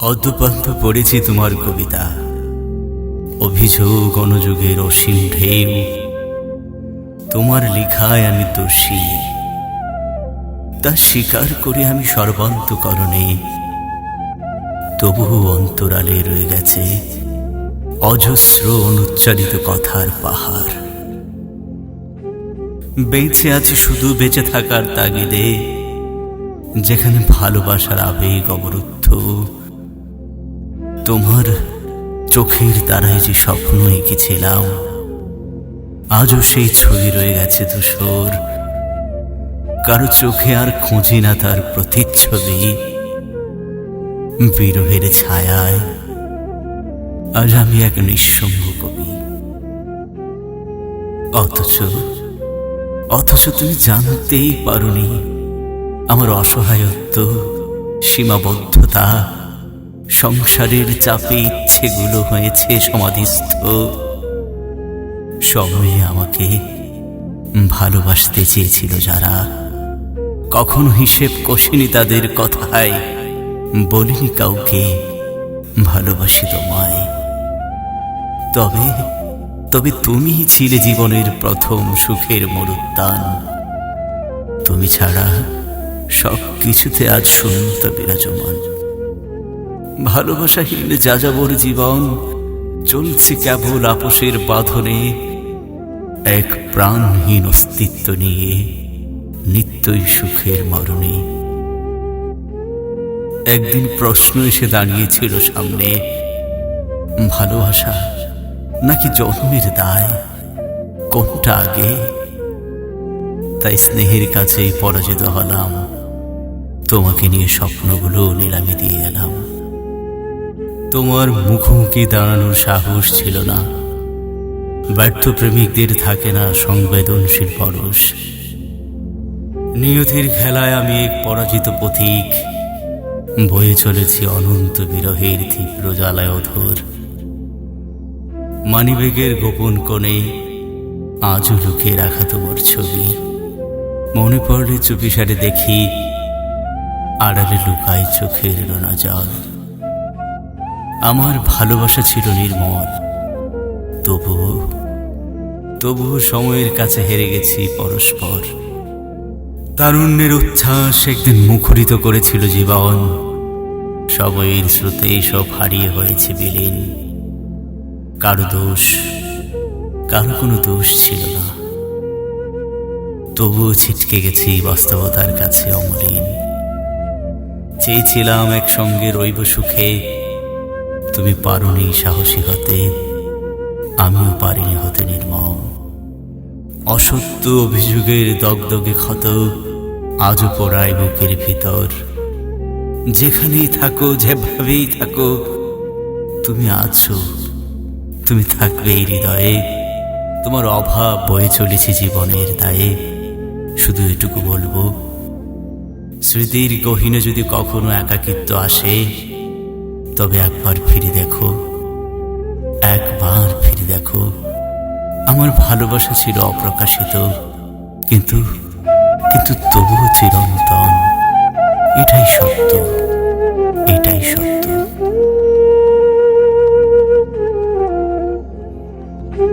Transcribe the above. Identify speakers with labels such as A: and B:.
A: অদ্যপান্ত পড়েছি তোমার কবিতা। অভিযোগ অনুযোগের অসীম ঢেউ। তোমার লেখায় আমি দোষী। তা স্বীকার করে আমি সর্বান্তকরণে। তবুও অন্তরালে রয়ে গেছে অজস্র অনুচ্চারিত কথার পাহাড়। বেঁচে আছি শুধু বেঁচে থাকার তাগিদে, যেখানে ভালোবাসার আবেগ অবরুদ্ধ। তোমার চোখের দ্বারায় যে স্বপ্ন এঁকেছিলাম, আজও সেই ছবি রয়ে গেছে ধূসর। কারও চোখে আর খুঁজি না তার প্রতিচ্ছবি। বিরহের ছায়ায় আজ আমি এক নিঃসঙ্গ কবি। অথচ অথচ তুমি জানতেই পারোনি আমার অসহায়ত্ব, সীমাবদ্ধতা সংসারের চাপে ইচ্ছেগুলো হয়েছে সমাধিস্থ। সময়ে আমাকে ভালোবাসতে চেয়েছিল যারা। কখনো হিসেব কষিনি তাদের কথায়। বলিনি কাউকে ভালোবাসি তোমায় তবে তবে তুমি ছিলে জীবনের প্রথম সুখের মরুদ্যান। তুমি ছাড়া সব কিছুতে আজ শূন্য বিরাজমান। ভালোবাসাহীন যাযাবর জীবন চলছে কেবল আপোষের বাঁধনে, এক প্রাণহীন অস্তিত্ব নিয়ে, নিত্যই সুখের মরণে। একদিন প্রশ্ন এসে দাঁড়িয়েছিল সামনে, ভালোবাসা নাকি জন্মের দায়? কোনটা আগে? তাই স্নেহের কাছেই পরাজিত হলাম, তোমাকে নিয়ে স্বপ্নগুলো নিলামে দিয়ে এলাম। তোমার মুখোমুখি দাঁড়ানোর সাহস ছিল না। ব্যর্থ প্রেমিকদের থাকে না সংবেদনশীল পরশ। নিয়তির খেলায় আমি এক পরাজিত পথিক বয়ে চলেছি অনন্ত বিরহের তীব্র জ্বালায় অধর। মানিবেগের গোপন কোণে আজও লুকিয়ে রাখা তোমার ছবি। মনে পড়লে চুপিসারে দেখি, আড়ালে লুকায় চোখের রোনা জল। আমার ভালোবাসা ছিল নির্মল। তবুও তবুও সময়ের কাছে হেরে গেছি পরস্পর। তারুণ্যের উচ্ছ্বাস একদিন মুখরিত করেছিল জীবন। সময়ের স্রোতে সব হারিয়ে হয়েছে বিলীন। কারও দোষ, কারও কোনো দোষ ছিল না। তবুও ছিটকে গেছি বাস্তবতার কাছে অমলিন। চেয়েছিলাম একসঙ্গে রইব সুখে তুমি পারোনি সাহসী হতে, আমিও পারিনি হতে নির্মম। অসত্য অভিযোগের দগদগে ক্ষত আজও পড়ায় বুকের ভিতর। যেখানেই থাকো, যেভাবেই থাকো, তুমি আছো, তুমি থাকবে এই হৃদয়ে। তোমার অভাব বয়ে চলেছে জীবনের দায়ে, শুধু এটুকু বলব। স্মৃতির গহীনে যদি কখনো একাকিত্ব আসে তবে একবার ফিরে দেখো। একবার ফিরে দেখো। আমার ভালোবাসা ছিল অপ্রকাশিত, কিন্তু কিন্তু তবুও চিরন্তন। এটাই সত্য।